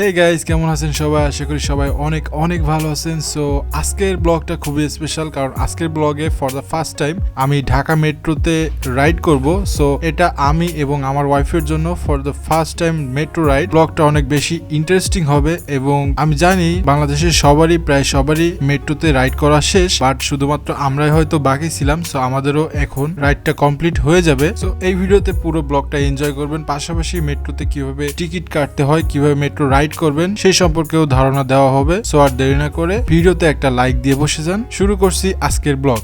Hey guys কেমন আছেন সবাই? আশা করি সবাই অনেক অনেক ভালো আছেন। সো আজকের ব্লগটা খুবই স্পেশাল কারণ আজকের ব্লগে ফর দ্য ফার্স্ট টাইম আমি ঢাকা মেট্রোতে রাইড করব। সো এটা আমি এবং আমার ওয়াইফের জন্য for the first time metro ride ব্লগটা অনেক বেশি ইন্টারেস্টিং হবে এবং আমি জানি বাংলাদেশের সবারই, প্রায় সবারই মেট্রোতে রাইড করা শেষ বাট শুধুমাত্র আমরাই হয়তো বাকি ছিলাম। সো আমাদেরও এখন রাইডটা কমপ্লিট হয়ে যাবে। সো এই ভিডিওতে পুরো ব্লগটা এনজয় করবেন। পাশাপাশি মেট্রোতে কীভাবে টিকিট কাটতে হয়, কীভাবে মেট্রো রাইড করবেন, সেই সম্পর্কেও ধারণা দেওয়া হবে। সো আর দেরি না করে ভিডিওতে একটা লাইক দিয়ে বসে যান। শুরু করছি আজকের ব্লগ।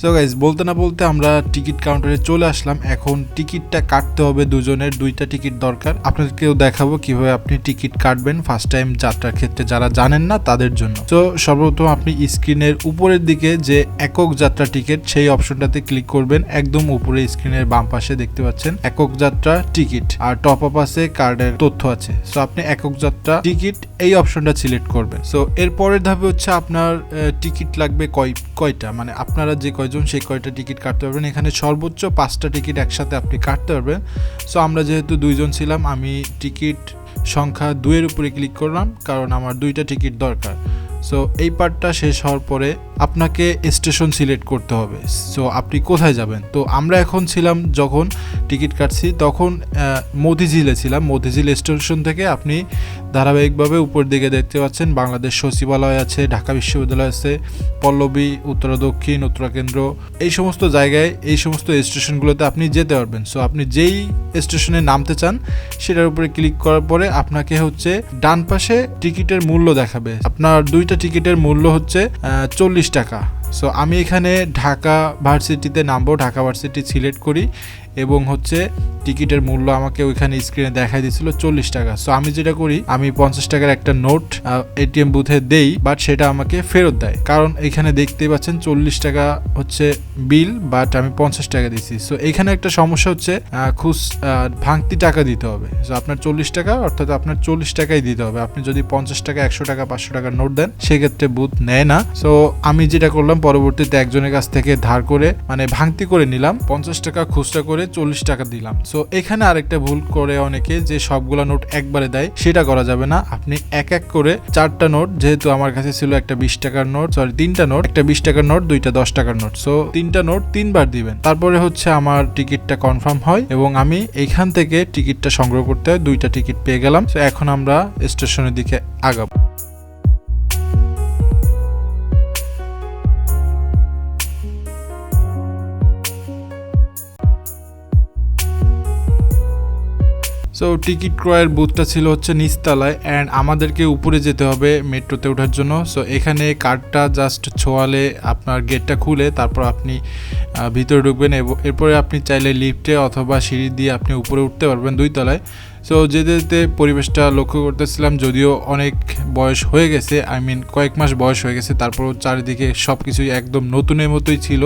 সো গাইজ বলতে না বলতে আমরা টিকিট কাউন্টারে চলে আসলাম। এখন টিকিটটা কাটতে হবে দুজনের, দুইটা টিকিট দরকার। আপনাদেরকেও দেখাবো কীভাবে আপনি টিকিট কাটবেন ফার্স্ট টাইম যাত্রার ক্ষেত্রে যারা জানেন না তাদের জন্য। তো সর্বপ্রথম আপনি স্ক্রিনের উপরের দিকে যে একক যাত্রা টিকিট সেই অপশনটাতে ক্লিক করবেন। একদম উপরে স্ক্রিনের বাম পাশে দেখতে পাচ্ছেন একক যাত্রা টিকিট আর টপ আপ আছে কার্ডের তথ্য আছে। সো আপনি একক যাত্রা টিকিট এই অপশনটা সিলেক্ট করবেন। সো এর পরের ধাপে হচ্ছে আপনার টিকিট লাগবে কয়, কয়টা? মানে আপনারা যে কয়জন সেই কয়টা টিকিট কাটতে পারবেন। এখানে সর্বোচ্চ পাঁচটা টিকিট একসাথে আপনি কাটতে পারবেন। সো আমরা যেহেতু দুইজন ছিলাম, আমি টিকিট সংখ্যা দুয়ের উপরে ক্লিক করলাম, কারণ আমার দুইটা টিকিট দরকার। সো এই পার্টটা শেষ হওয়ার পরে আপনাকে স্টেশন সিলেক্ট করতে হবে। সো আপনি কোথায় যাবেন? তো আমরা এখন ছিলাম যখন টিকিট কাটছি, তখন মতিঝিলে ছিলাম। মতিঝিল স্টেশন থেকে আপনি ধারাবাহিকভাবে উপর দিকে দেখতে পাচ্ছেন বাংলাদেশ সচিবালয় আছে, ঢাকা বিশ্ববিদ্যালয় আছে, পল্লবী, উত্তরা দক্ষিণ, উত্তরা কেন্দ্র। এই সমস্ত জায়গায়, এই সমস্ত স্টেশনগুলোতে আপনি যেতে পারবেন। সো আপনি যেই স্টেশনে নামতে চান, সেটার উপরে ক্লিক করার পরে আপনাকে হচ্ছে ডান পাশে টিকিটের মূল্য দেখাবে। আপনার দুইটা টিকিটের মূল্য হচ্ছে চল্লিশ টাকা। সো আমি এখানে ঢাকা ভার্সিটিতে নামবো ঢাকা ভার্সিটি সিলেক্ট করি। এবং হচ্ছে টিকিটের মূল্য আমাকে ওইখানে স্ক্রিনে দেখাই দিয়েছিল চল্লিশ টাকা। সো আমি যেটা করি, আমি পঞ্চাশ টাকার একটা নোট এটিএম বুথে দেই বাট সেটা আমাকে ফেরত দেয়। কারণ এখানে দেখতেই পাচ্ছেন চল্লিশ টাকা হচ্ছে বিল বাট আমি পঞ্চাশ টাকা দিছি সো এখানে একটা সমস্যা হচ্ছে খুশ ভাঙতি টাকা দিতে হবে। সো আপনার চল্লিশ টাকা, অর্থাৎ আপনার চল্লিশ টাকাই দিতে হবে। আপনি যদি পঞ্চাশ টাকা, একশো টাকা, পাঁচশো টাকার নোট দেন, সেক্ষেত্রে বুথ নেয় না। সো আমি যেটা করলাম, পরবর্তীতে একজনের কাছ থেকে ধার করে মানে ভাঙতি করে নিলাম। পঞ্চাশ টাকা খুচরা করে চল্লিশ টাকা দিলাম। সো এখানে আরেকটা ভুল করে অনেকে যে সবগুলা নোট একবারে দেয়, সেটা করা যাবে না। আপনি এক এক করে চারটা নোট, যেহেতু আমার কাছে ছিল একটা বিশ টাকার নোট সরি তিনটা নোট, একটা বিশ টাকার নোট, দুইটা দশ টাকার নোট। সো তিনটা নোট তিনবার দিবেন। তারপরে হচ্ছে আমার টিকিটটা কনফার্ম হয় এবং আমি এইখান থেকে টিকিটটা সংগ্রহ করতে হয়, দুইটা টিকিট পেয়ে গেলাম। তো এখন আমরা স্টেশনের দিকে আগাবো। সো টিকিট ক্রয়ের বুথটা ছিল হচ্ছে নিচতলায় অ্যান্ড আমাদেরকে উপরে যেতে হবে মেট্রোতে ওঠার জন্য। সো এখানে কার্ডটা জাস্ট ছোঁয়ালে আপনার গেটটা খুলে তারপর আপনি ভিতরে ঢুকবেন এরপরে আপনি চাইলে লিফটে অথবা সিঁড়ি দিয়ে আপনি উপরে উঠতে পারবেন দুই তলায় সো যেতে যেতে পরিবেশটা লক্ষ্য করতেছিলাম যদিও অনেক বয়স হয়ে গেছে আই মিন কয়েক মাস বয়স হয়ে গেছে, তারপরও চারিদিকে সব কিছুই একদম নতুনের মতোই ছিল।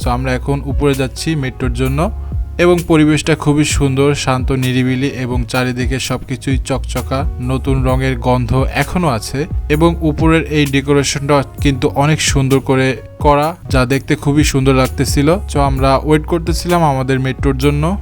সো আমরা এখন উপরে যাচ্ছি মেট্রোর জন্য। এবং পরিবেশটা খুবই সুন্দর, শান্ত, নিরিবিলি এবং চারিদিকে সবকিছুই চকচকা। নতুন রঙের গন্ধ এখনও আছে এবং উপরের এই ডেকোরেশনটা কিন্তু অনেক সুন্দর করে করা, যা দেখতে খুবই সুন্দর লাগতেছিল। তো আমরা ওয়েট করতেছিলাম আমাদের মেট্রোর জন্য।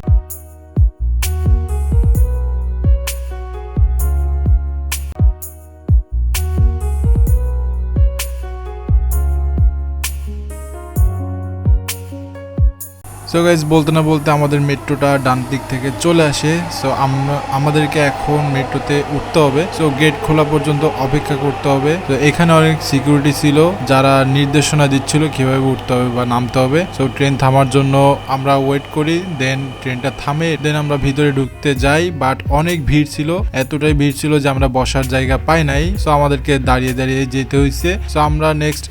সো গাইজ বলতে না বলতে আমাদের মেট্রোটা ডান দিক থেকে চলে আসে। সো আমরা, আমাদেরকে এখন মেট্রোতে উঠতে হবে। সো গেট খোলা পর্যন্ত অপেক্ষা করতে হবে। তো এখানে অনেক সিকিউরিটি ছিল, যারা নির্দেশনা দিচ্ছিল কীভাবে উঠতে হবে বা নামতে হবে। সো ট্রেন থামার জন্য আমরা ওয়েট করি দেন ট্রেনটা থামে দেন আমরা ভিতরে ঢুকতে যাই। বাট অনেক ভিড় ছিল, এতটাই ভিড় ছিল যে আমরা বসার জায়গা পাই নাই। সো আমাদেরকে দাঁড়িয়ে দাঁড়িয়ে যেতে হয়েছে সো আমরা নেক্সট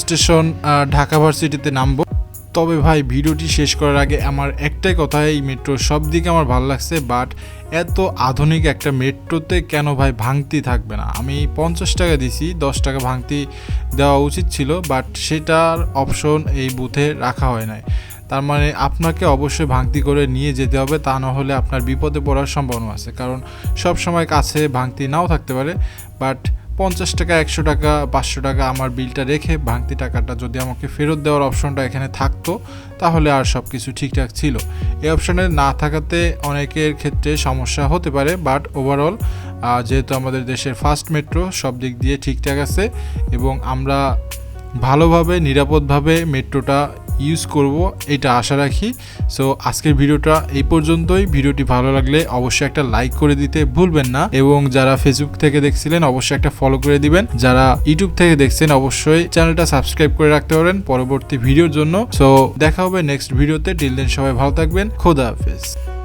স্টেশন ঢাকা ভার্সিটিতে নামবো। তবে ভাই, ভিডিওটি শেষ করার আগে আমার একটাই কথা, এই মেট্রো সব দিকে আমার ভালো লাগছে বাট এত আধুনিক একটা মেট্রোতে কেন ভাই ভাঙতি থাকবে না? আমি পঞ্চাশ টাকা দিছি, দশ টাকা ভাঙতি দেওয়া উচিত ছিল বাট সেটার অপশন এই বুথে রাখা হয় নাই। তার মানে আপনাকে অবশ্যই ভাঙতি করে নিয়ে যেতে হবে, তা না হলে আপনার বিপদে পড়ার সম্ভাবনা আছে। কারণ সব সময় কাছে ভাঙতি নাও থাকতে পারে বাট পঞ্চাশ টাকা, একশো টাকা, পাঁচশো টাকা আমার বিলটা রেখে ভাঙতি টাকাটা যদি আমাকে ফেরত দেওয়ার অপশনটা এখানে থাকতো, তাহলে আর সব কিছু ঠিকঠাক ছিল। এই অপশনে না থাকাতে অনেকের ক্ষেত্রে সমস্যা হতে পারে, বাট ওভারঅল যেহেতু আমাদের দেশের ফার্স্ট মেট্রো, সব দিক দিয়ে ঠিকঠাক আছে এবং আমরা ভালোভাবে, নিরাপদভাবে মেট্রোটা ইউজ করব, এটা আশা রাখি। সো আজকের ভিডিওটা এই পর্যন্তই। ভিডিওটি ভালো লাগলে অবশ্যই একটা লাইক করে দিতে ভুলবেন না। এবং যারা ফেসবুক থেকে দেখছিলেন, অবশ্যই একটা ফলো করে দিবেন। যারা ইউটিউব থেকে দেখছেন, অবশ্যই চ্যানেলটা সাবস্ক্রাইব করে রাখতে পারেন পরবর্তী ভিডিওর জন্য। সো দেখা হবে নেক্সট ভিডিওতে টিল দেন সবাই ভালো থাকবেন। খোদা হাফেজ।